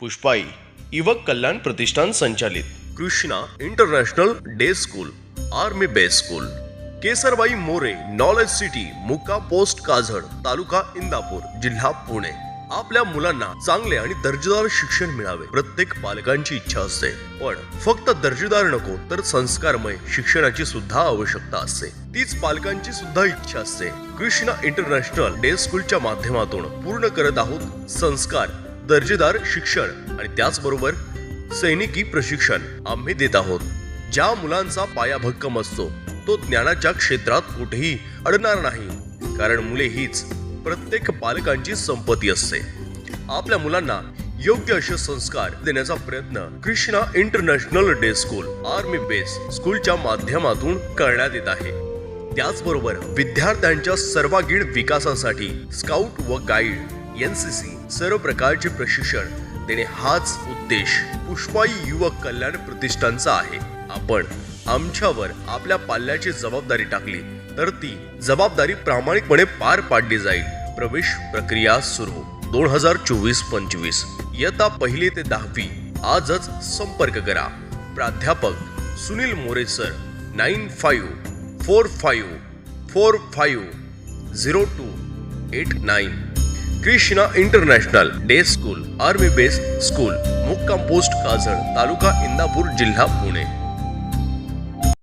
पुष्पाई युवक कल्याण प्रतिष्ठान संचालित. Krishna international day school army base school. Kesarbai More knowledge city मुक्का पोस्ट काझड तालुका इंदापूर जिल्हा पुणे. आपल्या मुलांना चांगले आणि दर्जेदार शिक्षण मिळावे प्रत्येक पालकांची इच्छा असते. पण फक्त दर्जेदार नको तर संस्कारमय शिक्षणाची सुद्धा आवश्यकता असते. तीच पालकांची सुद्धा इच्छा असते. कृष्णा इंटरनॅशनल डे स्कूलच्या माध्यमातून पूर्ण करत आहोत संस्कार. दर्जेदार शिक्षण आणि त्याचबरोबर सैनिकी प्रशिक्षण आम्ही देत आहोत. ज्या मुलांचा पाया भक्कम असतो तो ज्ञानाच्या क्षेत्रात कुठेही अडणार नाही. कारण मुले हीच प्रत्येक पालकांची संपत्ती असते. आपल्या मुलांना योग्य असे संस्कार देण्याचा प्रयत्न Krishna international day school army base स्कूलच्या माध्यमातून करण्यात येत आहे. त्याचबरोबर विद्यार्थ्यांच्या सर्वांगीण विकासासाठी स्काउट व गाईड एन सी सी सर्व प्रकारचे प्रशिक्षण देणे हाच उद्देश पुष्पाई युवक कल्याण प्रतिष्ठानचा आहे. आपण आमच्यावर आपल्या पाल्याची जबाबदारी टाकली तर ती जबाबदारी प्रामाणिकपणे पार पाडली जाईल. प्रवेश प्रक्रिया सुरू. दोन हजार चोवीस पंचवीस. इयत्ता पहिली ते दहावी. आजच संपर्क करा. प्राध्यापक Sunil More sir. Nine five four five four five zero two eight nine. Krishna international day school army base school मुक्काम पोस्ट काजळ तालुका इंदापूर जिल्हा पुणे.